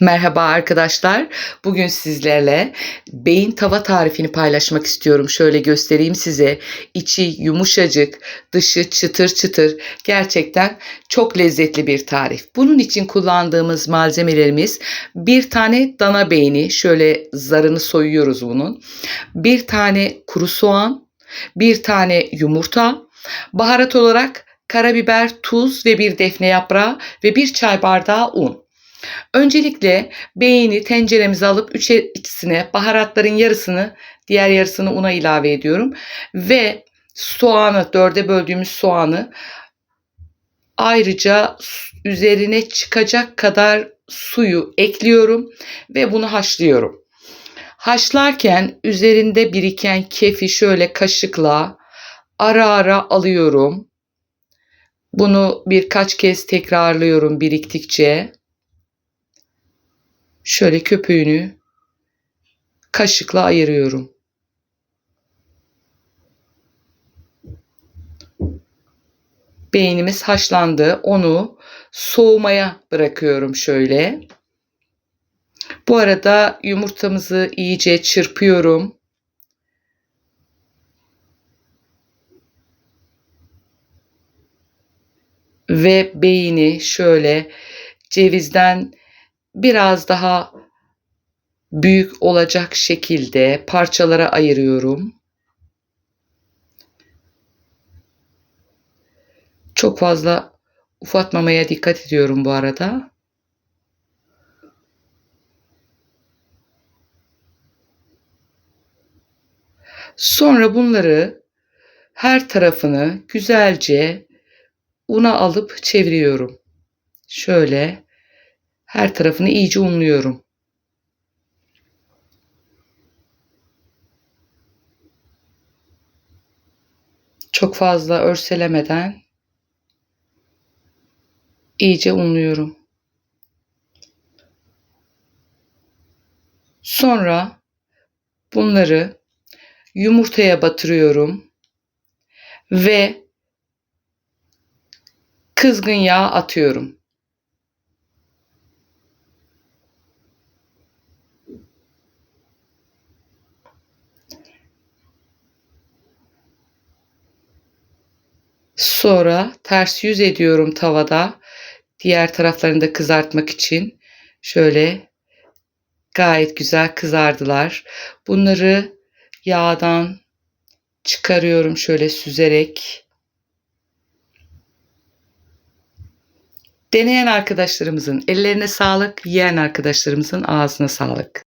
Merhaba arkadaşlar. Bugün sizlerle beyin tava tarifini paylaşmak istiyorum. Şöyle göstereyim size. İçi yumuşacık, dışı çıtır çıtır. Gerçekten çok lezzetli bir tarif. Bunun için kullandığımız malzemelerimiz bir tane dana beyni. Şöyle zarını soyuyoruz bunun. Bir tane kuru soğan, bir tane yumurta, baharat olarak karabiber, tuz ve bir defne yaprağı ve bir çay bardağı un. Öncelikle beyni tenceremize alıp içine baharatların yarısını diğer yarısını una ilave ediyorum. Ve soğanı dörde böldüğümüz soğanı ayrıca üzerine çıkacak kadar suyu ekliyorum ve bunu haşlıyorum. Haşlarken üzerinde biriken kefi şöyle kaşıkla ara ara alıyorum. Bunu birkaç kez tekrarlıyorum biriktikçe şöyle köpüğünü kaşıkla ayırıyorum. Beynimiz haşlandı. Onu soğumaya bırakıyorum şöyle. Bu arada yumurtamızı iyice çırpıyorum. Ve beyni şöyle cevizden biraz daha büyük olacak şekilde parçalara ayırıyorum. Çok fazla ufatmamaya dikkat ediyorum bu arada. Sonra bunları her tarafını güzelce una alıp çeviriyorum. Şöyle her tarafını iyice unluyorum. Çok fazla örselemeden iyice unluyorum. Sonra bunları yumurtaya batırıyorum ve kızgın yağ atıyorum. Sonra ters yüz ediyorum tavada. Diğer taraflarını da kızartmak için. Şöyle gayet güzel kızardılar. Bunları yağdan çıkarıyorum şöyle süzerek. Deneyen arkadaşlarımızın ellerine sağlık, yiyen arkadaşlarımızın ağzına sağlık.